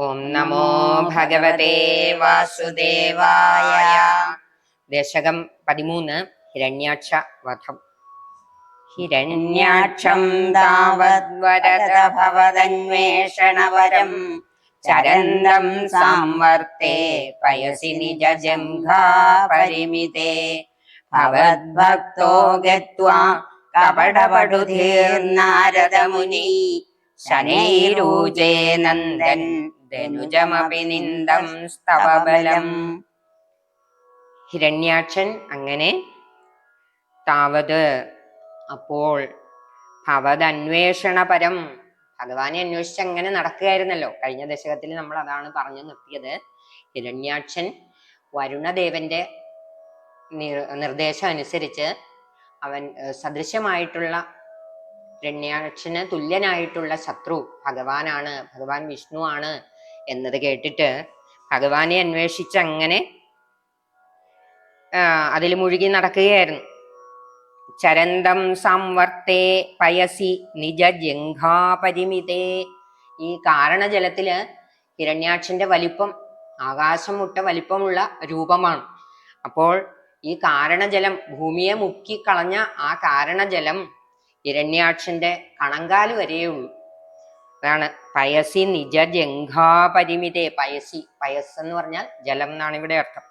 ഓം നമോ ഭഗവതേ വാസുദേവായ. ദശകം പതിമൂന്ന് ഹിരണ്യാക്ഷ വധം. ഹിരണ്യാക്ഷം താവദ്വരത ഭവതന്വേഷണവരം. ചരന്തം സാംവർത്തേ പയസി നിജജംഘാ പരിമിതേ. ഭവദ്ഭക്തോ ഗത്വാ കപടപടുധീർനാരദമുനി ശനൈരൂജേ നന്ദൻ. ധനുജമപി നിന്ദം സ്തവബലം ഹിരണ്യാക്ഷൻ അങ്ങനെ. താവത് അപ്പോൾ ഭവതന്വേഷണപരം. ഭഗവാനെ അന്വേഷിച്ച് അങ്ങനെ നടക്കുകയായിരുന്നല്ലോ. കഴിഞ്ഞ ദശകത്തിൽ നമ്മൾ അതാണ് പറഞ്ഞു നിർത്തിയത്. ഹിരണ്യാക്ഷൻ വരുണദേവന്റെ നിർ- നിർദ്ദേശം അനുസരിച്ച് അവൻ സദൃശമായിട്ടുള്ള ഹിരണ്യാക്ഷന് തുല്യനായിട്ടുള്ള ശത്രു ഭഗവാനാണ്. ഭഗവാൻ വിഷ്ണു ആണ്. എന്നത് കേട്ടിട്ട് ഭഗവാനെ അന്വേഷിച്ച് അങ്ങനെ അതിൽ മുഴുകി നടക്കുകയായിരുന്നു. ചരന്തം സംവർത്തേ പയസി നിജ ജംഘാപരിമിതേ. ഈ കാരണജലത്തിൽ ഹിരണ്യാക്ഷന്റെ വലിപ്പം ആകാശം മുട്ട വലിപ്പമുള്ള രൂപമാണ്. അപ്പോൾ ഈ കാരണജലം ഭൂമിയെ മുക്കി കളഞ്ഞ ആ കാരണജലം ഹിരണ്യാക്ഷന്റെ കണങ്കാൽ വരെയേ അതാണ് പയസി നിജ ജംഘാപരിമിതേ പയസി പയസ് എന്ന് പറഞ്ഞാൽ ജലം എന്നാണ് ഇവിടെ അർത്ഥം.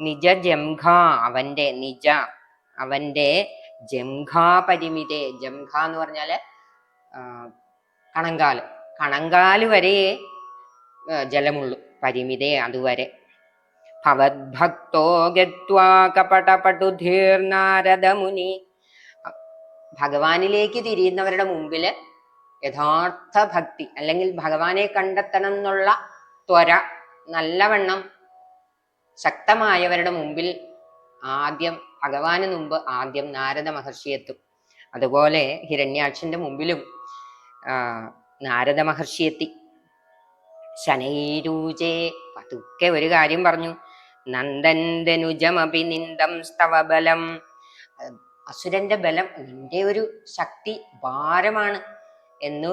നിജ ജംഘ അവന്റെ നിജ അവന്റെ ജംഘാപരിമിതേ. ജംഘ എന്ന് പറഞ്ഞാൽ കണങ്കാൽ. കണങ്കാൽ വരെ ജലമുള്ളു ജലമുള്ളൂ. പരിമിതേ അതുവരെ. ഭവത്ഭക്തോ ഗത്വാ കപടപടുധീർനാരദമുനി ഭഗവാനിലേക്ക് തിരിയുന്നവരുടെ മുമ്പിൽ യഥാർത്ഥ ഭക്തി അല്ലെങ്കിൽ ഭഗവാനെ കണ്ടെത്തണം എന്നുള്ള ത്വര നല്ലവണ്ണം ശക്തമായവരുടെ മുമ്പിൽ ആദ്യം ഭഗവാന് മുമ്പ് ആദ്യം നാരദ മഹർഷി എത്തും. അതുപോലെ ഹിരണ്യാക്ഷന്റെ മുമ്പിലും നാരദ മഹർഷി എത്തി. ശനൈരൂജേ പതുക്കെ ഒരു കാര്യം പറഞ്ഞു. നന്ദൻ ധനുജമപി നിന്ദം സ്തവബലം അസുരന്റെ ബലം നിന്റെ ഒരു ശക്തി ഭാരമാണ്. എന്ന്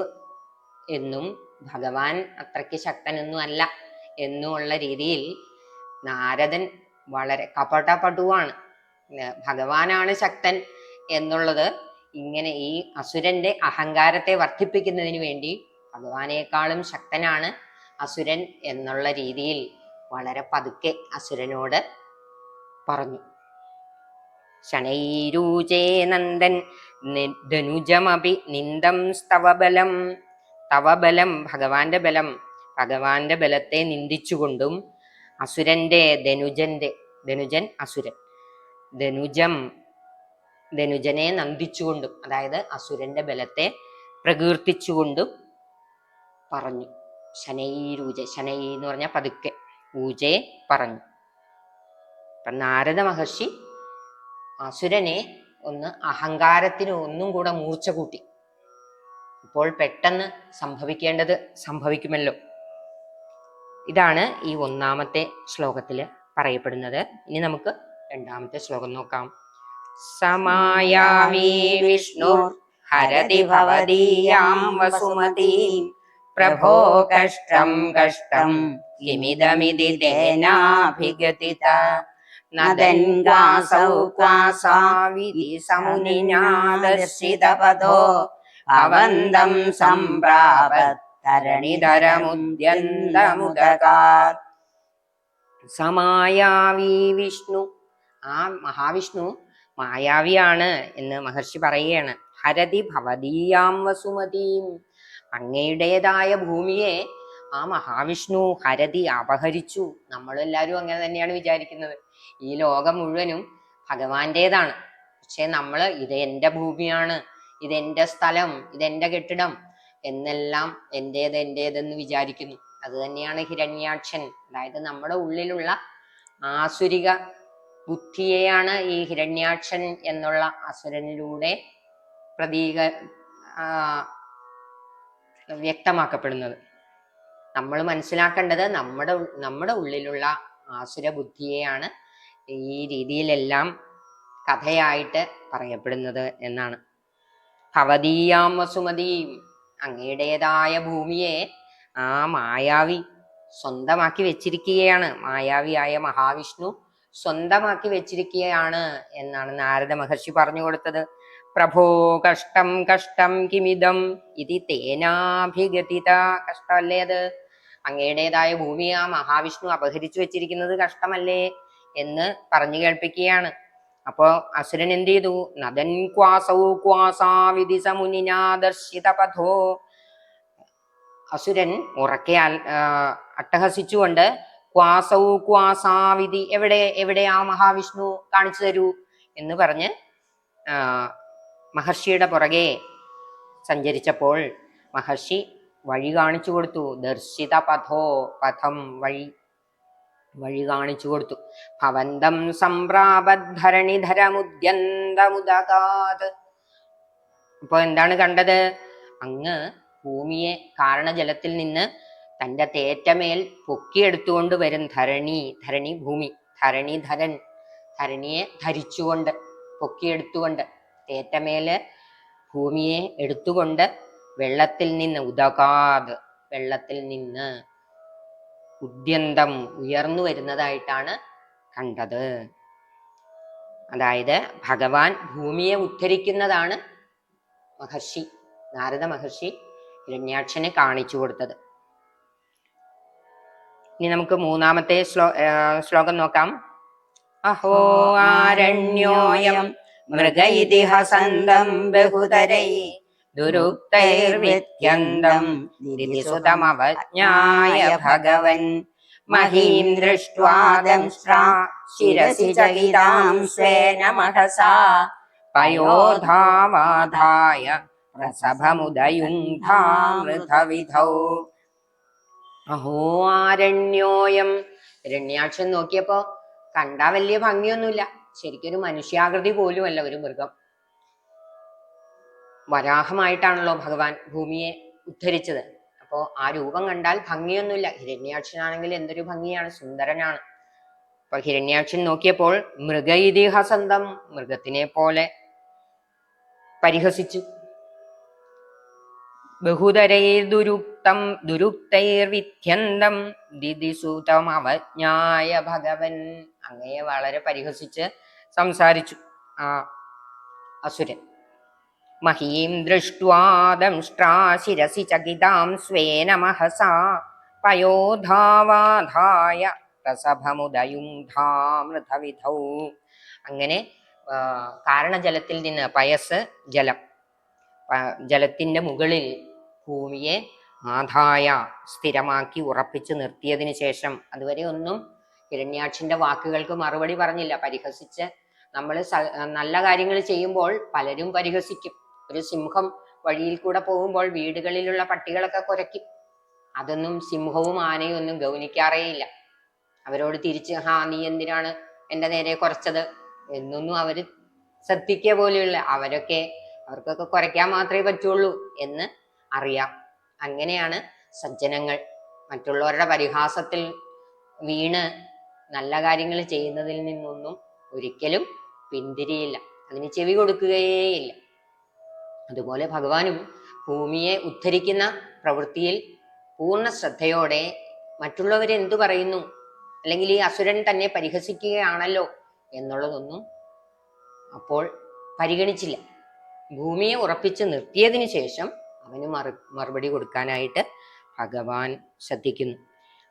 എന്നും ഭഗവാൻ അത്രയ്ക്ക് ശക്തനൊന്നും അല്ല എന്നുമുള്ള രീതിയിൽ നാരദൻ വളരെ കപടപടുവാണ്. ഭഗവാനാണ് ശക്തൻ എന്നുള്ളത് ഇങ്ങനെ ഈ അസുരന്റെ അഹങ്കാരത്തെ വർദ്ധിപ്പിക്കുന്നതിന് വേണ്ടി ഭഗവാനേക്കാളും ശക്തനാണ് അസുരൻ എന്നുള്ള രീതിയിൽ വളരെ പതുക്കെ അസുരനോട് പറഞ്ഞു. ശനൈരൂചേ നന്ദൻ. ധനുജമപി നിന്ദം സ്തവബലം തവബലം ഭഗവാന്റെ ബലം. ഭഗവാന്റെ ബലത്തെ നിന്ദിച്ചുകൊണ്ടും അസുരന്റെ ധനുജന്റെ ധനുജൻ അസുരൻ. ധനുജം ധനുജനെ നന്ദിച്ചുകൊണ്ടും അതായത് അസുരന്റെ ബലത്തെ പ്രകീർത്തിച്ചുകൊണ്ടും പറഞ്ഞു. ശനൈരൂജ ശനൈ എന്ന് പറഞ്ഞാൽ പതുക്കെ. ഊജെ പറഞ്ഞു. നാരദ മഹർഷി അസുരനെ ഒന്ന് അഹങ്കാരത്തിന് ഒന്നും കൂടെ മൂർച്ച കൂട്ടി. ഇപ്പോൾ പെട്ടെന്ന് സംഭവിക്കേണ്ടത് സംഭവിക്കുമല്ലോ. ഇതാണ് ഈ ഒന്നാമത്തെ ശ്ലോകത്തിൽ പറയപ്പെടുന്നത്. ഇനി നമുക്ക് രണ്ടാമത്തെ ശ്ലോകം നോക്കാം. സമായാമീ വിഷ്ണു ഹരതി ഭവദീയാം വസുമതീം പ്രഭോ കഷ്ടം കഷ്ടം കിമിതമിതി തേനാഭിഗതിത നദൻഗാസൗ കാസാവിധി സമുനിനാദർശിതപദോ അവന്തം സംപ്രാപത് തരണിധരമുദ്യന്തമുദകാത് സമായാവി വിഷ്ണു ആ മഹാവിഷ്ണു മായാവിയാണ് എന്ന് മഹർഷി പറയുകയാണ്. ഹരതി ഭവതീയാം വസുമതീം അങ്ങയുടേതായ ഭൂമിയെ ആ മഹാവിഷ്ണു ഹരതി അപഹരിച്ചു. നമ്മളെല്ലാവരും അങ്ങനെ തന്നെയാണ് വിചാരിക്കുന്നത്. ഈ ലോകം മുഴുവനും ഭഗവാന്റേതാണ്. പക്ഷെ നമ്മൾ ഇത് എന്റെ ഭൂമിയാണ് ഇതെന്റെ സ്ഥലം ഇതെന്റെ കെട്ടിടം എന്നെല്ലാം എന്റേത് എന്റേതെന്ന് വിചാരിക്കുന്നു. അത് തന്നെയാണ് ഹിരണ്യാക്ഷൻ. അതായത് നമ്മുടെ ഉള്ളിലുള്ള ആസുരിക ബുദ്ധിയെയാണ് ഈ ഹിരണ്യാക്ഷൻ എന്നുള്ള അസുരനിലൂടെ പ്രതീക വ്യക്തമാക്കപ്പെടുന്നത്. നമ്മൾ മനസ്സിലാക്കേണ്ടത് നമ്മുടെ നമ്മുടെ ഉള്ളിലുള്ള ആസുര ബുദ്ധിയെയാണ് ഈ രീതിയിലെല്ലാം കഥയായിട്ട് പറയപ്പെടുന്നത് എന്നാണ്. ഭവതീയാം വസുമതിയും അങ്ങയുടേതായ ഭൂമിയെ ആ മായാവി സ്വന്തമാക്കി വെച്ചിരിക്കുകയാണ്. മായാവിയായ മഹാവിഷ്ണു സ്വന്തമാക്കി വെച്ചിരിക്കുകയാണ് എന്നാണ് നാരദ മഹർഷി പറഞ്ഞു കൊടുത്തത്. പ്രഭോ കഷ്ടം കഷ്ടം കിമിതം ഇതി തേനാഭിഗതിത കഷ്ടമല്ലേ അത്? അങ്ങയുടേതായ ഭൂമി ആ മഹാവിഷ്ണു അപഹരിച്ചു വെച്ചിരിക്കുന്നത് കഷ്ടമല്ലേ എന്ന് പറഞ്ഞു കേൾപ്പിക്കുകയാണ്. അപ്പോ അസുരൻ എന്ത് ചെയ്തു? നദൻ ക്വാസൗ ക്വാസാവിധി സമുനിനാദർശിത പഥോ. അസുരൻ ഉറക്കെ അട്ടഹസിച്ചുകൊണ്ട് ക്വാസൗ ക്വാസാവിധി എവിടെ? എവിടെ ആ മഹാവിഷ്ണു കാണിച്ചു തരൂ എന്ന് പറഞ്ഞ് മഹർഷിയുടെ പുറകെ സഞ്ചരിച്ചപ്പോൾ മഹർഷി വഴി കാണിച്ചു കൊടുത്തു. ദർശിത പഥോ പഥം വഴി വഴി കാണിച്ചു കൊടുത്തു. ഭവന്തം സംപ്രാപദ്ധരണിധരമുദ്യന്തമുദകാത്. അപ്പൊ എന്താണ് കണ്ടത്? അങ്ങ് ഭൂമിയെ കാരണജലത്തിൽ നിന്ന് തന്റെ തേറ്റമേൽ പൊക്കിയെടുത്തുകൊണ്ട് വരും ധരണി ധരണി ഭൂമി ധരണിധരൻ ധരണിയെ ധരിച്ചുകൊണ്ട് പൊക്കിയെടുത്തുകൊണ്ട് തേറ്റമേൽ ഭൂമിയെ എടുത്തുകൊണ്ട് വെള്ളത്തിൽ നിന്ന് ഉദകാത് വെള്ളത്തിൽ നിന്ന് ഉദ്യന്തം ഉയർന്നു വരുന്നതായിട്ടാണ് കണ്ടത്. അതായത് ഭഗവാൻ ഭൂമിയെ ഉദ്ധരിക്കുന്നതാണ് മഹർഷി നാരദ മഹർഷി ഹിരണ്യാക്ഷനെ കാണിച്ചു കൊടുത്തത്. ഇനി നമുക്ക് മൂന്നാമത്തെ ശ്ലോ ശ്ലോകം നോക്കാം. അഹോ ആരണ്യോയം മൃഗ ഇതിഹസന്തം ബഹുതരൈ ദുരുക്തൈർവിദ്യന്തം ദിതിസുതമവജ്ഞായ ഭഗവൻ. മഹീം ദൃഷ്ട്വാദംശ്രാ ശിരസി ചകിതാം സ്വേന മഹസാ പയോധാവാധായ പ്രസഭമുദയുംധാമൃതവിധൗ അഹോ ആരണ്യോയം. രണ്യാക്ഷൻ നോക്കിയപ്പോ കണ്ടാ വലിയ ഭംഗിയൊന്നുമില്ല. ശരിക്കൊരു മനുഷ്യാകൃതി പോലുമല്ല ഒരു മൃഗം. വരാഹമായിട്ടാണല്ലോ ഭഗവാൻ ഭൂമിയെ ഉദ്ധരിച്ചത്. അപ്പോ ആ രൂപം കണ്ടാൽ ഭംഗിയൊന്നുമില്ല. ഹിരണ്യാക്ഷനാണെങ്കിൽ എന്തൊരു ഭംഗിയാണ്. സുന്ദരനാണ്. അപ്പൊ ഹിരണ്യാക്ഷൻ നോക്കിയപ്പോൾ മൃഗ ഇതിഹാസന്തം മൃഗത്തിനെ പോലെ പരിഹസിച്ചു. ബഹുതരൈർദുരുക്തം ദുരുക്തൈർവിധ്യന്തം ദിദിസൂതം അവജ്ഞായ ഭഗവൻ അങ്ങയെ വളരെ പരിഹസിച്ച് സംസാരിച്ചു ആ അസുരൻ. മഹീം ദൃഷ്ട്വാദംഷ്ട്രാ ചകിതാം സ്വേന മഹസാ പയോധാവാധായ പ്രസഭമുദയും ധാമൃതവിധൗ. അങ്ങനെ കാരണജലത്തിൽ നിന്ന് പയസ് ജലം ജലത്തിന്റെ മുകളിൽ ഭൂമിയെ ആധായ സ്ഥിരമാക്കി ഉറപ്പിച്ചു നിർത്തിയതിന് ശേഷം അതുവരെ ഒന്നും ഹിരണ്യാക്ഷിന്റെ വാക്കുകൾക്ക് മറുപടി പറഞ്ഞില്ല. പരിഹസിച്ച് നമ്മൾ നല്ല കാര്യങ്ങൾ ചെയ്യുമ്പോൾ പലരും പരിഹസിക്കും. ഒരു സിംഹം വഴിയിൽ കൂടെ പോകുമ്പോൾ വീടുകളിലുള്ള പട്ടികളൊക്കെ കുരയ്ക്കും. അതൊന്നും സിംഹവും ആനയും ഒന്നും ഗൗനിക്കാറേയില്ല. അവരോട് തിരിച്ച് ഹാ നീ എന്തിനാണ് എന്റെ നേരെ കുറച്ചത് എന്നൊന്നും അവർ ശ്രദ്ധിക്കുക പോലെയുള്ള അവരൊക്കെ അവർക്കൊക്കെ കുറയ്ക്കാൻ മാത്രമേ പറ്റുള്ളൂ എന്ന് അറിയാം. അങ്ങനെയാണ് സജ്ജനങ്ങൾ മറ്റുള്ളവരുടെ പരിഹാസത്തിൽ വീണ് നല്ല കാര്യങ്ങൾ ചെയ്യുന്നതിൽ നിന്നൊന്നും ഒരിക്കലും പിന്തിരിയില്ല. അതിന് ചെവി കൊടുക്കുകയേയില്ല. അതുപോലെ ഭഗവാനും ഭൂമിയെ ഉദ്ധരിക്കുന്ന പ്രവൃത്തിയിൽ പൂർണ ശ്രദ്ധയോടെ മറ്റുള്ളവർ മറ്റുള്ളവരെന്തു പറയുന്നു? അല്ലെങ്കിൽ ഈ അസുരൻ തന്നെ പരിഹസിക്കുകയാണല്ലോ എന്നുള്ളതൊന്നും അപ്പോൾ പരിഗണിച്ചില്ല. ഭൂമിയെ ഉറപ്പിച്ച് നിർത്തിയതിന് ശേഷം അവന് മറു മറുപടി കൊടുക്കാനായിട്ട് ഭഗവാൻ ശ്രദ്ധിക്കുന്നു.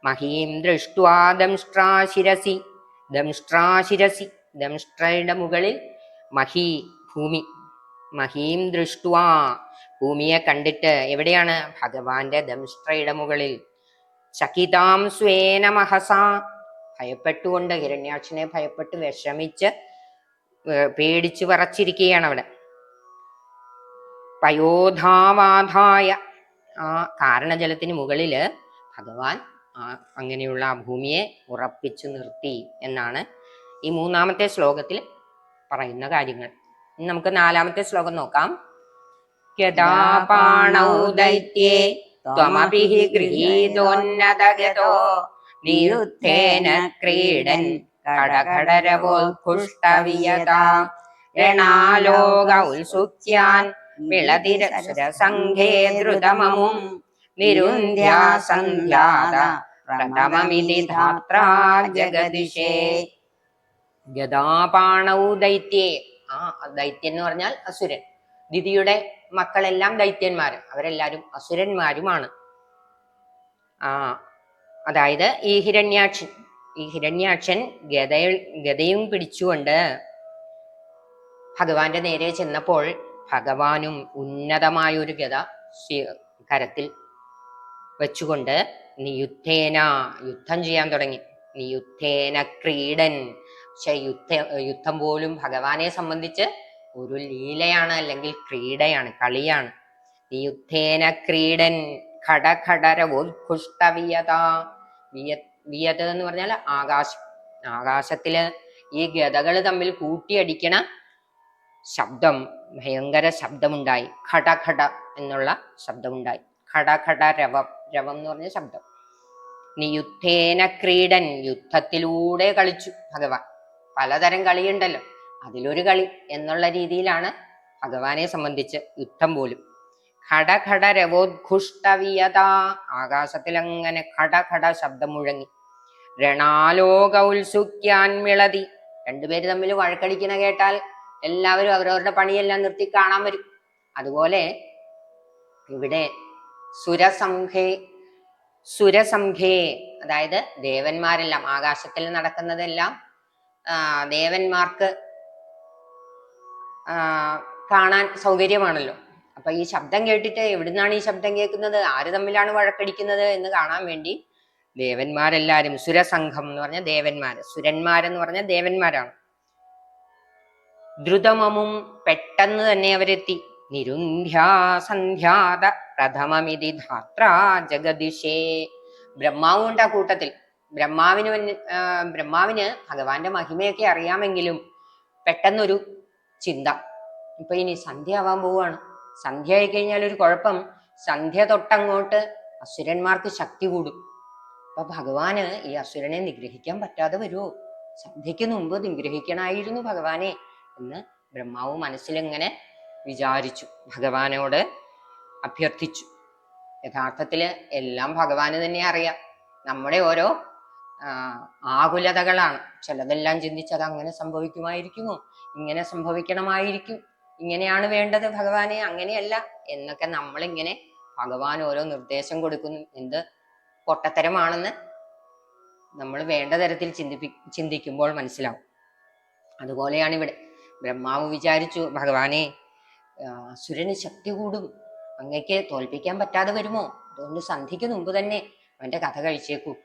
മഹീം ദൃഷ്ട്വാ ദംഷ്ട്രാശിരസി ദംഷ്ട്രയുടെ മുകളിൽ മഹി ഭൂമി. മഹീം ദൃഷ്ട്വാ. ഭൂമിയെ കണ്ടിട്ട് എവിടെയാണ്? ഭഗവാന്റെ ദംഷ്ട്രയുടെ മുകളിൽ. ചകിതാം സ്വേന മഹസ. ഭയപ്പെട്ടുകൊണ്ട് ഹിരണ്യാക്ഷനെ ഭയപ്പെട്ട് വിഷമിച്ച് പേടിച്ച് പറച്ചിരിക്കുകയാണ് അവിടെ പയോധാവാധായ ആ കാരണജലത്തിന് മുകളിൽ ഭഗവാൻ ആ അങ്ങനെയുള്ള ആ ഭൂമിയെ ഉറപ്പിച്ചു നിർത്തി എന്നാണ് ഈ മൂന്നാമത്തെ ശ്ലോകത്തിൽ പറയുന്ന കാര്യങ്ങൾ. നമുക്ക് നാലാമത്തെ ശ്ലോകം നോക്കാം. യഥാപാണൗ ദൈത്യേ ത്വമഭി ഗൃഹീതോന്നതഗതോ നിരുദ്ധേന ക്രീഡൻ കടകടരവോത്പുഷ്ടവിയതാ രണാലോക ഉത്സുക്യാൻ വിളതിരസംഘേ ദ്രുതമമും നിരുന്ധ്യാ സന്ധ്യാത പ്രഥമമിതി ധാത്രാ ജഗദിശേ. ഗതാപാണൗ ദൈത്യേ ആ ദൈത്യൻ എന്ന് പറഞ്ഞാൽ അസുരൻ. ദിതിയുടെ മക്കളെല്ലാം ദൈത്യന്മാരും. അവരെല്ലാരും അസുരന്മാരുമാണ്. ആ അതായത് ഈ ഹിരണ്യാക്ഷൻ. ഈ ഹിരണ്യാക്ഷൻ ഗത ഗതയും പിടിച്ചുകൊണ്ട് ഭഗവാന്റെ നേരെ ചെന്നപ്പോൾ ഭഗവാനും ഉന്നതമായ ഒരു ഗത കരത്തിൽ വെച്ചുകൊണ്ട് നിയുദ്ധേന യുദ്ധം ചെയ്യാൻ തുടങ്ങി. നിയുദ്ധേന ക്രീഡൻ പക്ഷെ യുദ്ധ യുദ്ധം പോലും ഭഗവാനെ സംബന്ധിച്ച് ഒരു ലീലയാണ് അല്ലെങ്കിൽ ക്രീഡയാണ് കളിയാണ്. യുദ്ധേന ക്രീഡൻ ഖടഖടരവോത്കൃഷ്ടവിയത വിയ വിയത എന്ന് പറഞ്ഞാൽ ആകാശം. ആകാശത്തിൽ ഈ ഗതകൾ തമ്മിൽ കൂട്ടിയടിക്കണ ശബ്ദം ഭയങ്കര ശബ്ദമുണ്ടായി. ഖടഖട എന്നുള്ള ശബ്ദമുണ്ടായി. ഖടഖട രവം രവം എന്ന് പറഞ്ഞ ശബ്ദം. നിയുദ്ധേന ക്രീഡൻ യുദ്ധത്തിലൂടെ കളിച്ചു ഭഗവാൻ. പലതരം കളിയുണ്ടല്ലോ. അതിലൊരു കളി എന്നുള്ള രീതിയിലാണ് ഭഗവാനെ സംബന്ധിച്ച് യുദ്ധം പോലും. ഘടഘട രവോദ്ഘുഷ്ടവിയത ആകാശത്തിൽ അങ്ങനെ ഘടഘട ശബ്ദം മുഴങ്ങി രണാലോക ഉത്സുഖ്യാൻ മിളതി. രണ്ടുപേര് തമ്മിൽ വഴക്കടിക്കുന്ന കേട്ടാൽ എല്ലാവരും അവരവരുടെ പണിയെല്ലാം നിർത്തി കാണാൻ വരും. അതുപോലെ ഇവിടെ സുരസംഘേ സുരസംഘേ അതായത് ദേവന്മാരെല്ലാം ആകാശത്തിൽ നടക്കുന്നതെല്ലാം ദേവന്മാർക്ക് കാണാൻ സൗകര്യമാണല്ലോ. അപ്പൊ ഈ ശബ്ദം കേട്ടിട്ട് എവിടുന്നാണ് ഈ ശബ്ദം കേൾക്കുന്നത്? ആര് തമ്മിലാണ് വഴക്കടിക്കുന്നത് എന്ന് കാണാൻ വേണ്ടി ദേവന്മാരെല്ലാരും സുരസംഘം എന്ന് പറഞ്ഞ ദേവന്മാര് സുരന്മാരെന്ന് പറഞ്ഞ ദേവന്മാരാണ്. ദ്രുതമമും പെട്ടെന്ന് തന്നെ അവരെത്തി. നിരുന്ധ്യാസന്ധ്യാത പ്രഥമമിതി ധാത്ര ജഗദിശേ. ബ്രഹ്മാവുണ്ട് ആ കൂട്ടത്തിൽ. ബ്രഹ്മാവിന് ബ്രഹ്മാവിന് ഭഗവാന്റെ മഹിമയൊക്കെ അറിയാമെങ്കിലും പെട്ടെന്നൊരു ചിന്ത. ഇപ്പൊ ഇനി സന്ധ്യ ആവാൻ പോവാണ് സന്ധ്യ ആയി കഴിഞ്ഞാൽ ഒരു കുഴപ്പം. സന്ധ്യ തൊട്ടങ്ങോട്ട് അസുരന്മാർക്ക് ശക്തി കൂടും. അപ്പൊ ഭഗവാന് ഈ അസുരനെ നിഗ്രഹിക്കാൻ പറ്റാതെ വരുമോ സന്ധ്യയ്ക്ക് മുമ്പ് നിഗ്രഹിക്കണമായിരുന്നു ഭഗവാനെ എന്ന് ബ്രഹ്മാവ് മനസ്സിലിങ്ങനെ വിചാരിച്ചു. ഭഗവാനോട് അഭ്യർത്ഥിച്ചു. യഥാർത്ഥത്തിൽ എല്ലാം ഭഗവാന് തന്നെ അറിയാം. നമ്മുടെ ഓരോ ആകുലതകളാണ്. ചിലതെല്ലാം ചിന്തിച്ചത് അങ്ങനെ സംഭവിക്കുമായിരിക്കുമോ ഇങ്ങനെ സംഭവിക്കണമായിരിക്കും. ഇങ്ങനെയാണ് വേണ്ടത് ഭഗവാനെ. അങ്ങനെയല്ല. എന്നൊക്കെ നമ്മളിങ്ങനെ ഭഗവാൻ ഓരോ നിർദ്ദേശം കൊടുക്കുന്നു. എന്ത് പൊട്ടത്തരമാണെന്ന് നമ്മൾ വേണ്ട തരത്തിൽ ചിന്തിപ്പി ചിന്തിക്കുമ്പോൾ മനസ്സിലാവും. അതുപോലെയാണ് ഇവിടെ. ബ്രഹ്മാവ് വിചാരിച്ചു ഭഗവാനെ സുരന് ശക്തി കൂടും. അങ്ങക്ക് തോൽപ്പിക്കാൻ പറ്റാതെ വരുമോ? അതുകൊണ്ട് സന്ധിക്ക് മുമ്പ് തന്നെ അവന്റെ കഥ കഴിച്ചേക്കൂ.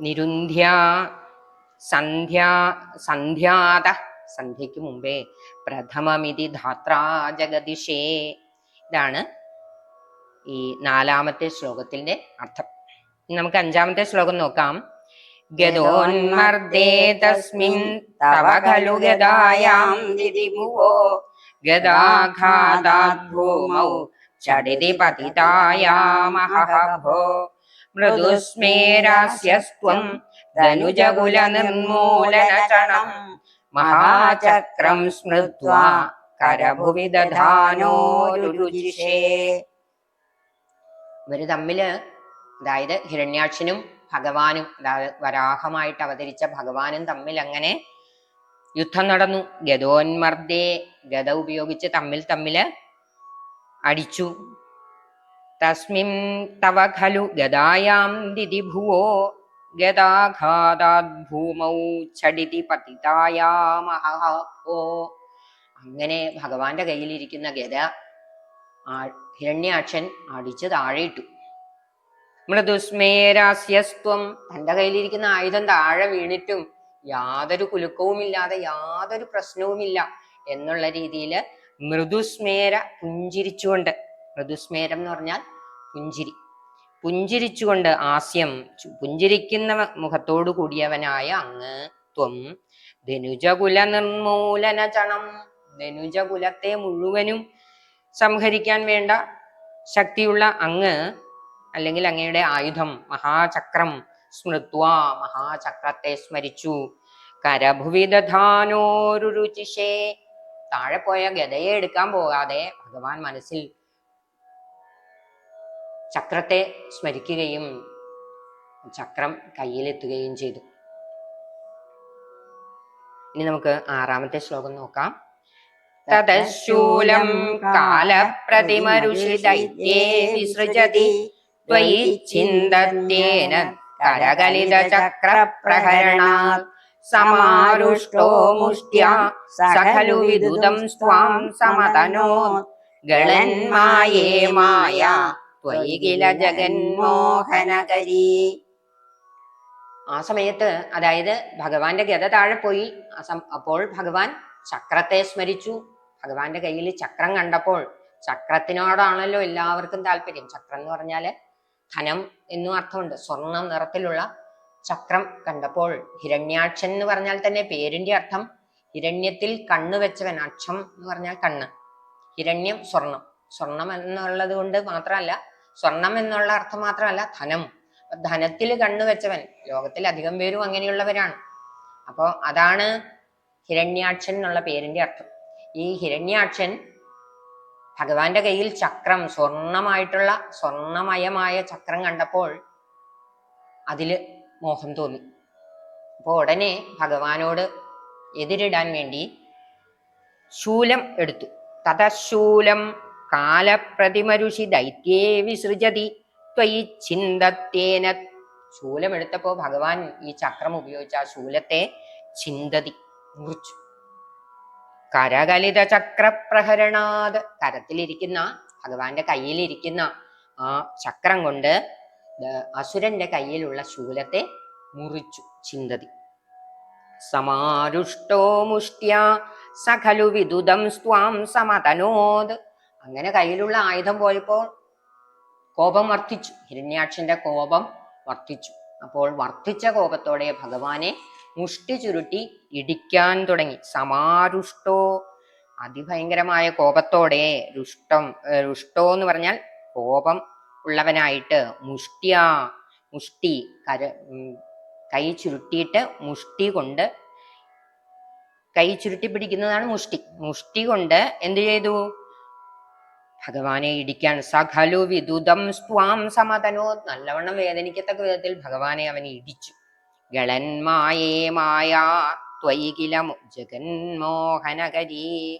നിരുന്ധ്യ സന്ധ്യ സന്ധ്യാത സന്ധ്യയ്ക്ക് മുമ്പേ പ്രഥമമിതി ധാത്രാ ജഗതിഷേ ഇതാണ് ഈ നാലാമത്തെ ശ്ലോകത്തിന്റെ അർത്ഥം. നമുക്ക് അഞ്ചാമത്തെ ശ്ലോകം നോക്കാം. ഗതോന്മർദ്ദേ തസ്മിൻ തവ ഖലു ഗതായാം ദിദിഭുവോ ഗദാഘാതാത് ഭൂമൗ ചടിതി പതിതായാമഹഭോ മൃദുസ്മേരാസ്യസ്ത്വം ധനുജകുല നിർമൂലനചണം മഹാചക്രം സ്മൃത്വാ കരഭുവി ദധാനോരുചിഷേ ഇവർ തമ്മിൽ അതായത് ഹിരണ്യാക്ഷനും ഭഗവാനും അതായത് വരാഹമായിട്ട് അവതരിച്ച ഭഗവാനും തമ്മിൽ അങ്ങനെ യുദ്ധം നടന്നു. ഗതോന്മർദ്ദേ ഗത ഉപയോഗിച്ച് തമ്മിൽ തമ്മിൽ അടിച്ചു. തസ്മിൻ തവ ഖലു ഗദായാം ദിദിഭുവോ ഗദാഘാതാത് ഭൂമൗ ചടിതി പതിതായാമഹോ അങ്ങനെ ഭഗവാന്റെ കയ്യിലിരിക്കുന്ന ഗത ഹിരണ്യാക്ഷൻ അടിച്ച് താഴെയിട്ടു. മൃദുസ്മേരാസ്യസ്ത്വം തന്റെ കയ്യിലിരിക്കുന്ന ആയുധം താഴെ വീണിട്ടും യാതൊരു കുലുക്കവുമില്ലാതെ യാതൊരു പ്രശ്നവുമില്ല എന്നുള്ള രീതിയിൽ മൃദുസ്മേര പുഞ്ചിരിച്ചുകൊണ്ട് മൃദുസ്മേരം എന്ന് പറഞ്ഞാൽ പുഞ്ചിരി. പുഞ്ചിരിച്ചുകൊണ്ട് ആസ്യം പുഞ്ചിരിക്കുന്ന മുഖത്തോടു കൂടിയവനായ അങ്ങ് ത്വം. ധനുജകുല നിർമൂലന ചണം. ധനുജകുലത്തെ മുഴുവനും സംഹരിക്കാൻ വേണ്ട ശക്തിയുള്ള അങ്ങ് അല്ലെങ്കിൽ അങ്ങയുടെ ആയുധം മഹാചക്രം സ്മൃത്വ മഹാചക്രത്തെ സ്മരിച്ചു. കരഭുവിധാനോരുചിഷേ താഴെ പോയ ഗതയെ എടുക്കാൻ പോകാതെ ഭഗവാൻ മനസ്സിൽ ചക്രത്തെ സ്മരിക്കുകയും ചക്രം കയ്യിലെത്തുകയും ചെയ്തു. ഇനി നമുക്ക് ആറാമത്തെ ശ്ലോകം നോക്കാം. തതശൂലം കാലപ്രതിമരുഷിതൈത്യേ വിസൃജതി ത്വയി ചിന്തത്യേന കരകലിതചക്രപ്രഹരണാത് സമാരുഷ്ടോ മുഷ്ട്യാ സഖലു വിദുതം സ്വാം സമതനോ ഗളന്മായേ മായ ത്വയി ജഗന്മോഹനകരി ആ സമയത്ത് അതായത് ഭഗവാന്റെ ഗത താഴെ പോയി. അപ്പോൾ ഭഗവാൻ ചക്രത്തെ സ്മരിച്ചു. ഭഗവാന്റെ കയ്യിൽ ചക്രം കണ്ടപ്പോൾ ചക്രത്തിനോടാണല്ലോ എല്ലാവർക്കും താല്പര്യം. ചക്രം എന്ന് പറഞ്ഞാൽ ധനം എന്നും അർത്ഥമുണ്ട്. സ്വർണ നിറത്തിലുള്ള ചക്രം കണ്ടപ്പോൾ ഹിരണ്യാക്ഷൻ എന്ന് പറഞ്ഞാൽ തന്നെ പേരിന്റെ അർത്ഥം. ഹിരണ്യത്തിൽ കണ്ണു വെച്ചവൻ അക്ഷം എന്ന് പറഞ്ഞാൽ കണ്ണ്. ഹിരണ്യം സ്വർണം. സ്വർണം എന്നുള്ളത് കൊണ്ട് മാത്രമല്ല സ്വർണം എന്നുള്ള അർത്ഥം മാത്രമല്ല ധനം. ധനത്തിൽ കണ്ണുവെച്ചവൻ ലോകത്തിൽ അധികം പേരും അങ്ങനെയുള്ളവരാണ്. അപ്പോ അതാണ് ഹിരണ്യാക്ഷൻ എന്നുള്ള പേരിന്റെ അർത്ഥം. ഈ ഹിരണ്യാക്ഷൻ ഭഗവാന്റെ കയ്യിൽ ചക്രം സ്വർണമായിട്ടുള്ള സ്വർണമയമായ ചക്രം കണ്ടപ്പോൾ അതിൽ മോഹം തോന്നി. അപ്പോൾ ഉടനെ ഭഗവാനോട് എതിരിടാൻ വേണ്ടി ശൂലം എടുത്തു. തതശൂലം കാലപ്രതിമരുഷി ദൈത്യേ വിസൃജതി. ത്വയി ചിന്തത്തേന. ശൂലമെടുത്തപ്പോ ഭഗവാൻ ഈ ചക്രം ഉപയോഗിച്ച ആ ശൂലത്തെ ചിന്തതി മുറിച്ചു. കരകലിത ചക്രപ്രഹരണാത് കരത്തിലിരിക്കുന്ന ഭഗവാന്റെ കയ്യിലിരിക്കുന്ന ആ ചക്രം കൊണ്ട് അസുരന്റെ കയ്യിലുള്ള ശൂലത്തെ മുറിച്ചു ചിന്തതി. സമാരുഷ്ടോ മുഷ്ട്യ സഖലു വിദുദം സ്വാം സമതനോത്. അങ്ങനെ കയ്യിലുള്ള ആയുധം പോയപ്പോൾ കോപം വർദ്ധിച്ചു. ഹിരണ്യാക്ഷന്റെ കോപം വർദ്ധിച്ചു. അപ്പോൾ വർദ്ധിച്ച കോപത്തോടെ ഭഗവാനെ മുഷ്ടി ചുരുട്ടി ഇടിക്കാൻ തുടങ്ങി. സമാരുഷ്ടോ? അതിഭയങ്കരമായ കോപത്തോടെ രുഷ്ടം രുഷ്ടോ എന്ന് പറഞ്ഞാൽ കോപം ഉള്ളവനായിട്ട് മുഷ്ടിയ മുഷ്ടി കര കൈ ചുരുട്ടിയിട്ട് മുഷ്ടി കൊണ്ട് കൈ ചുരുട്ടി പിടിക്കുന്നതാണ് മുഷ്ടി. മുഷ്ടി കൊണ്ട് എന്ത് ചെയ്തു? ഭഗവാനെ ഇടിക്കാൻ സഖലു വിദുതം സ്വാം സമതനോ. നല്ലവണ്ണം വേദനിക്കത്തക്ക വിധത്തിൽ ഭഗവാനെ അവൻ ഇടിച്ചു. ഗളന്മായേ മായാ ത്വയി ജഗന്മോഹനകരി ജഗന്മോഹനകരീ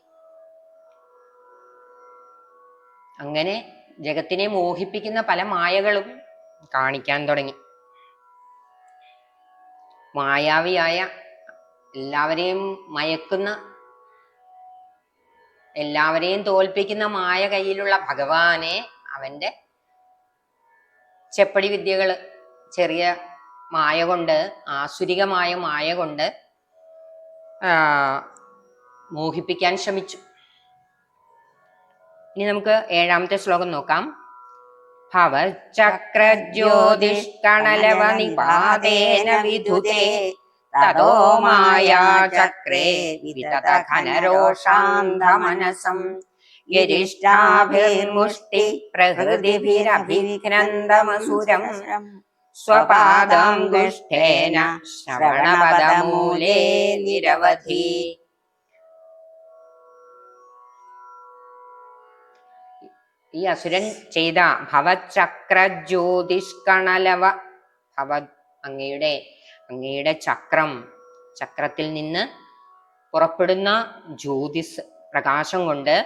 അങ്ങനെ ജഗത്തിനെ മോഹിപ്പിക്കുന്ന പല മായകളും കാണിക്കാൻ തുടങ്ങി. മായാവിയായ എല്ലാവരെയും മയക്കുന്ന എല്ലാവരെയും തോൽപ്പിക്കുന്ന മായ കയ്യിലുള്ള ഭഗവാനെ അവന്റെ ചെപ്പടി വിദ്യകൾ ചെറിയ മായ കൊണ്ട് ആസുരികമായ മായ കൊണ്ട് മോഹിപ്പിക്കാൻ ശ്രമിച്ചു. ഇനി നമുക്ക് ഏഴാമത്തെ ശ്ലോകം നോക്കാം. ഭവചക്രജ്യോതിഷ്കണലവ നിപാതേന വിദുതേ തതോ മായാചക്രേ വിതത ഘനരോഷാന്ധമനസം. ഗരിഷ്ഠാഭിർമുഷ്ടി പ്രഹൃതിഭിരഭിഘ്നന്ദമസുരം ദുഷ്ടേന ശ്രവണപദമൂലേ നിരവധി. ഈ അസുരൻ ചെയ്ത ഭവചക്രജ്യോതിഷ്കണലവ ഭവ അങ്ങയുടെ അങ്ങയുടെ ചക്രം ചക്രത്തിൽ നിന്ന് പുറപ്പെടുന്ന ജ്യോതിസ് പ്രകാശം കൊണ്ട്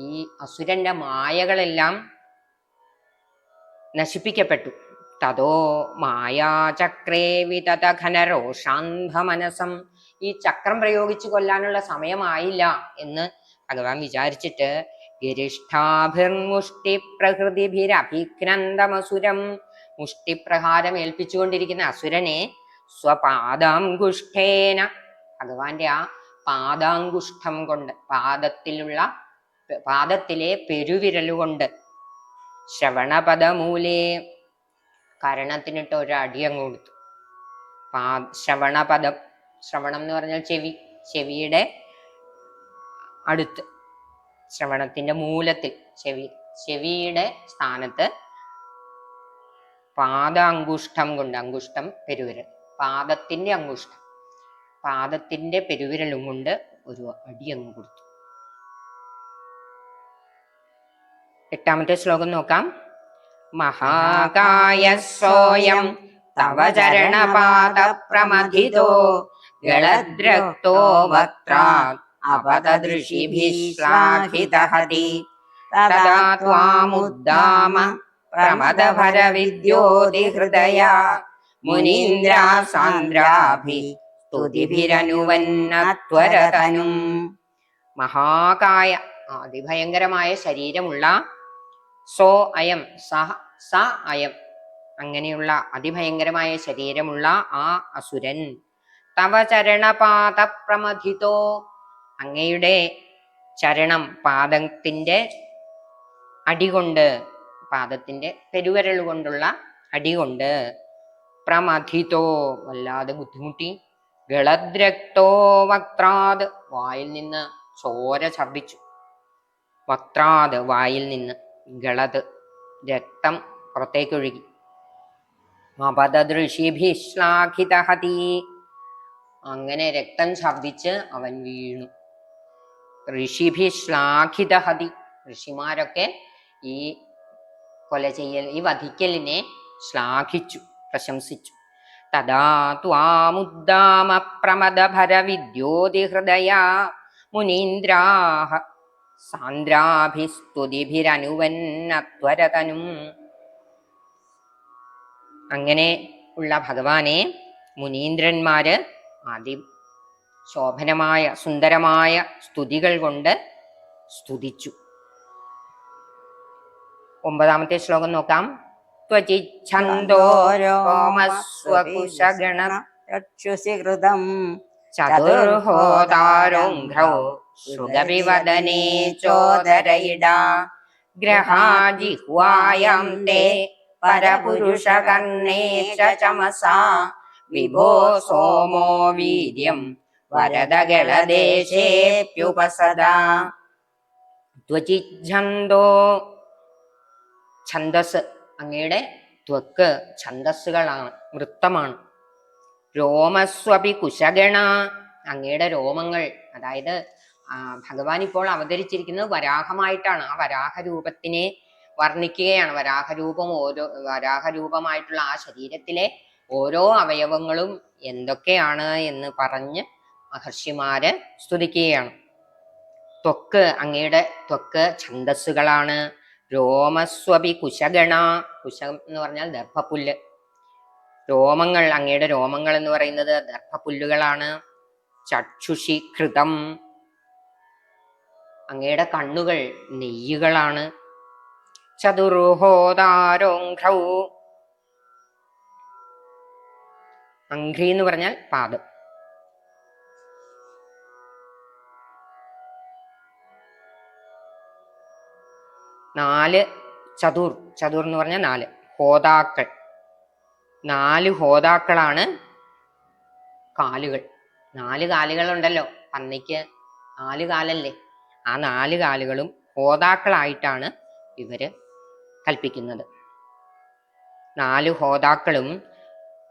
ഈ അസുരന്റെ മായകളെല്ലാം നശിപ്പിക്കപ്പെട്ടു. തതോ മായാചക്രേ വിതത ഘനരോഷാന്ധമനസം. ഈ ചക്രം പ്രയോഗിച്ചു കൊല്ലാനുള്ള സമയമായില്ല എന്ന് ഭഗവാൻ വിചാരിച്ചിട്ട് ഗരിഷ്ഠാഭിർമുഷ്ടി പ്രകൃതിഭിരഭിഘ്നന്ദമസുരം മുഷ്ടിപ്രഹാരം ഏൽപ്പിച്ചുകൊണ്ടിരിക്കുന്ന അസുരനെ സ്വപാദാങ്കുഷ്ഠേന ഭഗവാന്റെ ആ പാദാങ്കുഷ്ഠം കൊണ്ട് പാദത്തിലുള്ള പാദത്തിലെ പെരുവിരലുകൊണ്ട്. ശ്രവണപദമൂലേ കരണത്തിനിട്ട് അങ്ങ് കൊടുത്തു. പാ ശ്രവണപദം ശ്രവണം എന്ന് പറഞ്ഞാൽ ചെവി ചെവിയുടെ അടുത്ത്. ശ്രവണത്തിന്റെ മൂലത്തിൽ ചെവി ചെവിയുടെ സ്ഥാനത്ത് പാദാങ്കുഷ്ഠം കൊണ്ട് അങ്കുഷ്ഠം പെരുവിരൽ. പാദത്തിന്റെ അങ്ങുഷ്ടം പാദത്തിന്റെ പെരുവിരലും കൊണ്ട് ഒരു അടി അങ്ങ് കൊടുത്തു. എട്ടാമത്തെ ശ്ലോകം നോക്കാം. മഹാകായ സോയം തവ ചരണപാദ പ്രമഥിതോ ഗളദ്രക്തോ വക്രാ അപതദൃശിഭിശ്ലാഘിതഹതി തദാ ത്വാമുദ്ദാമ പ്രമദഭരവിദ്യോതിഹൃദയാ. മുനീന്ദ്രാ സാന്ദ്രാഭി സ്തുതിഭിരനുവന്നത്വരതനും. മഹാകായ അതിഭയങ്കരമായ ശരീരമുള്ള സോ അയം സഹ സ അയം. അങ്ങനെയുള്ള അതിഭയങ്കരമായ ശരീരമുള്ള ആ അസുരൻ തവ ചരണപാത പ്രമഥിതോ അങ്ങയുടെ ചരണം പാദത്തിന്റെ അടികൊണ്ട് പാദത്തിന്റെ പെരുവരൽ കൊണ്ടുള്ള അടികൊണ്ട് പ്രമഥിതോ വല്ലാതെ ബുദ്ധിമുട്ടി. ഗളദ്രക്തോ വക്രാത് വായിൽ നിന്ന് ചോര ഛർദിച്ചു വക്രാത് വായിൽ നിന്ന് ഗളത് രക്തം പുറത്തേക്കൊഴുകി. അപദൃഷിഭിശ്ലാഘിതഹതി അങ്ങനെ രക്തം ഛർദിച്ച് അവൻ വീണു. ഋഷിഭിശ്ലാഘിതഹതി. ഋഷിമാരൊക്കെ ഈ കൊല ചെയ്യൽ ഈ വധിക്കലിനെ ശ്ലാഘിച്ചു. പ്രശംസിച്ചു. തഥാ ത്വാമുദ്ദാമ പ്രമദഭരവിദ്യോതിഹൃദയാ മുനീന്ദ്രാഹ സാന്ദ്രാഭിസ്തുതിഭിരനുവന്നത്വരതനും. അങ്ങനെ ഉള്ള ഭഗവാനെ മുനീന്ദ്രന്മാര് അതി ശോഭനമായ സുന്ദരമായ സ്തുതികൾ കൊണ്ട് സ്തുതിച്ചു. ഒമ്പതാമത്തെ ശ്ലോകം നോക്കാം. ത്വചിച്ഛന്തോരോമസ്വകുശഗണ ചക്ഷുഷി കൃതം. ചതുർഹോതാരോഘ്രൗ सुगविवदने ചോദരയിടാ. ഗ്രഹാജിഹ്വായാം തേ പരപുരുഷകർണേ ച ചമസാ. വിഭോ സോമോ വീര്യം വരദഗളദേശേപ്യുപസദാ. ത്വചിച്ഛന്തോ ഛന്ദസ് അങ്ങയുടെ ത്വക്ക് ഛന്ദസ്സുകളാണ് വൃത്തമാണ്. രോമസ്വപി കുശഗണ അങ്ങയുടെ രോമങ്ങൾ അതായത് ഭഗവാൻ ഇപ്പോൾ അവതരിച്ചിരിക്കുന്നത് വരാഹമായിട്ടാണ്. ആ വരാഹ രൂപത്തിനെ വർണിക്കുകയാണ്. വരാഹരൂപം ഓരോ വരാഹരൂപമായിട്ടുള്ള ആ ശരീരത്തിലെ ഓരോ അവയവങ്ങളും എന്തൊക്കെയാണ് എന്ന് പറഞ്ഞ് മഹർഷിമാര് സ്തുതിക്കുകയാണ്. ത്വക്ക് അങ്ങയുടെ ത്വക്ക് ഛന്ദസ്സുകളാണ്. രോമസ്വപി കുശഗണ. കുശം എന്ന് പറഞ്ഞാൽ ദർഭപുല്ല് രോമങ്ങൾ അങ്ങയുടെ രോമങ്ങൾ എന്ന് പറയുന്നത് ദർഭപുല്ലുകളാണ് ചക്ഷുഷി കൃതം അങ്ങയുടെ കണ്ണുകൾ നെയ്യുകളാണ്. ചതുർഹോദാരോഘ്രൗ. അംഘ്രി എന്ന് പറഞ്ഞാൽ പാദം. നാല് ചതുർ ചതുർ എന്ന് പറഞ്ഞാൽ നാല്. ഹോതാക്കൾ. നാല് ഹോതാക്കളാണ് കാലുകൾ. നാല് കാലുകളുണ്ടല്ലോ. പന്നിക്ക് നാല് കാലല്ലേ? ആ നാല് കാലുകളും ഹോതാക്കളായിട്ടാണ് ഇവർ കൽപ്പിക്കുന്നത്. നാല് ഹോതാക്കളും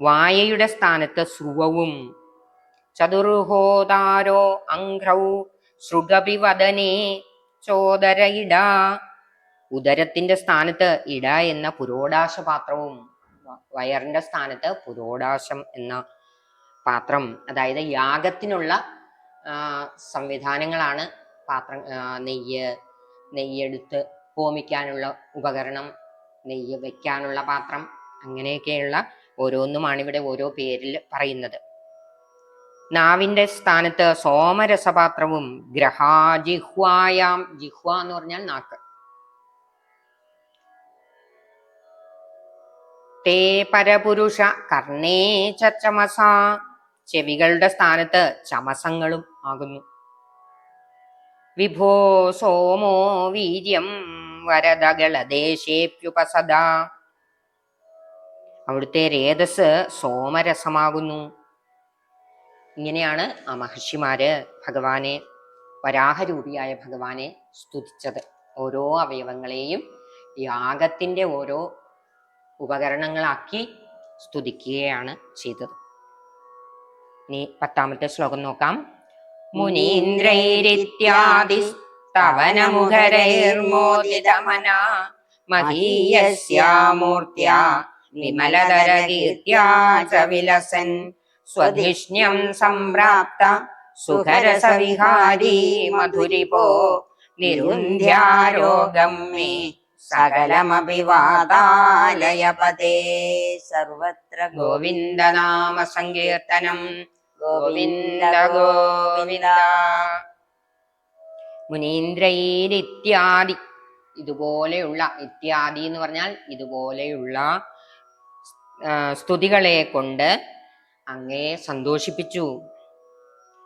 വായയുടെ സ്ഥാനത്ത് ശ്രുവവും ചതുർഹോതാരോ അംഘ്രൗ ശൃഗപിവദനേ വദനേ ഇട ഉദരത്തിന്റെ സ്ഥാനത്ത് ഇട എന്ന പുരോടാശ പാത്രവും വയറിന്റെ സ്ഥാനത്ത് പുരോടാശം എന്ന പാത്രം അതായത് യാഗത്തിനുള്ള സംവിധാനങ്ങളാണ് പാത്രം നെയ്യ് നെയ്യെടുത്ത് ഹോമിക്കാനുള്ള ഉപകരണം നെയ്യ് വെക്കാനുള്ള പാത്രം അങ്ങനെയൊക്കെയുള്ള ഓരോന്നുമാണ് ഇവിടെ ഓരോ പേരിൽ പറയുന്നത്. നാവിന്റെ സ്ഥാനത്ത് സോമരസപാത്രവും ഗ്രഹാജിഹ്വായാം ജിഹ്വ എന്ന് പറഞ്ഞാൽ നാക്ക്. തേ പരപുരുഷ കർണേ ചമസ ചെവികളുടെ സ്ഥാനത്ത് ചമസങ്ങളും ആകുന്നു. വിഭോ സോമോ വീര്യം വരദകളദേശേപ്യുപസദ. അവിടുത്തെ രേതസ് സോമരസമാകുന്നു. ഇങ്ങനെയാണ് ആ മഹർഷിമാര് ഭഗവാനെ വരാഹരൂപിയായ ഭഗവാനെ സ്തുതിച്ചത്. ഓരോ അവയവങ്ങളെയും യാഗത്തിന്റെ ഓരോ ഉപകരണങ്ങളാക്കി സ്തുതിക്കുകയാണ് ചെയ്തത്. ഇനി പത്താമത്തെ ശ്ലോകം നോക്കാം. മുനീന്ദ്രൈരിത്യാദി മഹീയസ്യാമൂർത്യാ വിമലതരകീർത്യാ ച മധുരിപോ നിരുന്ധ്യാരോഗം മേ സർവത്ര ഗോവിന്ദനാമ സങ്കീർത്തനം. ഗോവിന്ദ ഗോവിന്ദ. മുനീന്ദ്രൈരിത്യാദി ഇതുപോലെയുള്ള ഇത്യാദി എന്ന് പറഞ്ഞാൽ ഇതുപോലെയുള്ള സ്തുതികളെ കൊണ്ട് അങ്ങേ സന്തോഷിപ്പിച്ചു.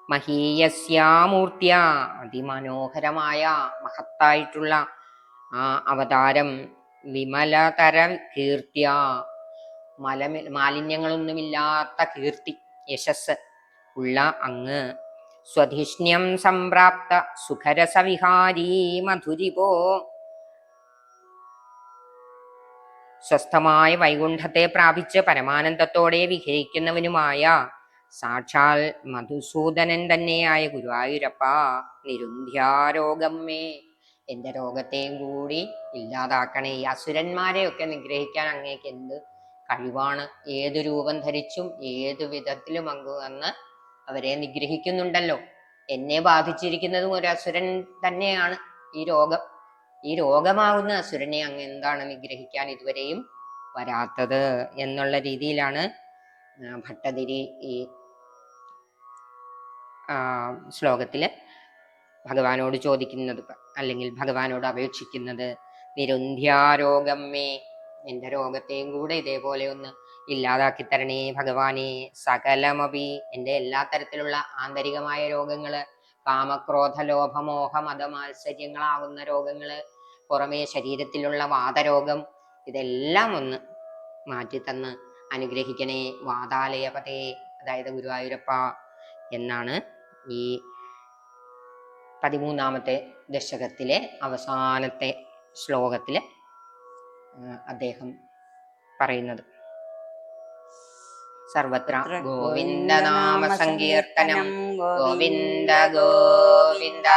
മഹീയസ്യാമൂർത്തിയ അതിമനോഹരമായ മഹത്തായിട്ടുള്ള ആ അവതാരം വിമലതര കീർത്തിയ മല മാലിന്യങ്ങളൊന്നുമില്ലാത്ത കീർത്തി യശസ് ഉള്ള അങ്ങ്. സ്വധിഷ്ണ്യം സംപ്രാപ്ത സുഖരസവിഹാരീ മധുരിപോ സ്വസ്ഥമായ വൈകുണ്ഠത്തെ പ്രാപിച്ച് പരമാനന്ദത്തോടെ വിഹരിക്കുന്നവനുമായ സാക്ഷാൽ മധുസൂദനൻ തന്നെയായ ഗുരുവായൂരപ്പ നിരുന്ധ്യാരോഗം മേ. എന്റെ രോഗത്തെയും കൂടി ഇല്ലാതാക്കണേ. ഈ അസുരന്മാരെയൊക്കെ നിഗ്രഹിക്കാൻ അങ്ങേക്ക് എന്ത് കഴിവാണ്? ഏത് രൂപം ധരിച്ചും ഏത് വിധത്തിലും അങ്ങ് വന്ന് അവരെ നിഗ്രഹിക്കുന്നുണ്ടല്ലോ. എന്നെ ബാധിച്ചിരിക്കുന്നതും ഒരു അസുരൻ തന്നെയാണ് ഈ രോഗം. ഈ രോഗമാകുന്ന അസുരനെ അങ്ങ് എന്താണ് നിഗ്രഹിക്കാൻ ഇതുവരെയും വരാത്തത് എന്നുള്ള രീതിയിലാണ് ഭട്ടതിരി ഈ ആ, ശ്ലോകത്തിൽ ഭഗവാനോട് ചോദിക്കുന്നത് അല്ലെങ്കിൽ ഭഗവാനോട് അപേക്ഷിക്കുന്നത് നിരുന്ധ്യാരോഗം മേ എന്റെ രോഗത്തെയും കൂടെ ഇതേപോലെ ഒന്ന് ഇല്ലാതാക്കി തരണേ ഭഗവാനെ. സകലമപി എന്റെ എല്ലാ തരത്തിലുള്ള ആന്തരികമായ രോഗങ്ങൾ കാമക്രോധ ലോഭമോഹ മതമാത്സര്യങ്ങളാകുന്ന രോഗങ്ങൾ പുറമേ ശരീരത്തിലുള്ള വാതരോഗം ഇതെല്ലാം ഒന്ന് മാറ്റി തന്ന് അനുഗ്രഹിക്കണേ വാതാലയപതേ അതായത് ഗുരുവായൂരപ്പ എന്നാണ് ഈ പതിമൂന്നാമത്തെ ദശകത്തിലെ അവസാനത്തെ ശ്ലോകത്തിൽ അദ്ദേഹം പറയുന്നത്. സർവത്ര ഗോവിന്ദനാമ സങ്കീർത്തനം ഗോവിന്ദ ഗോവിന്ദ.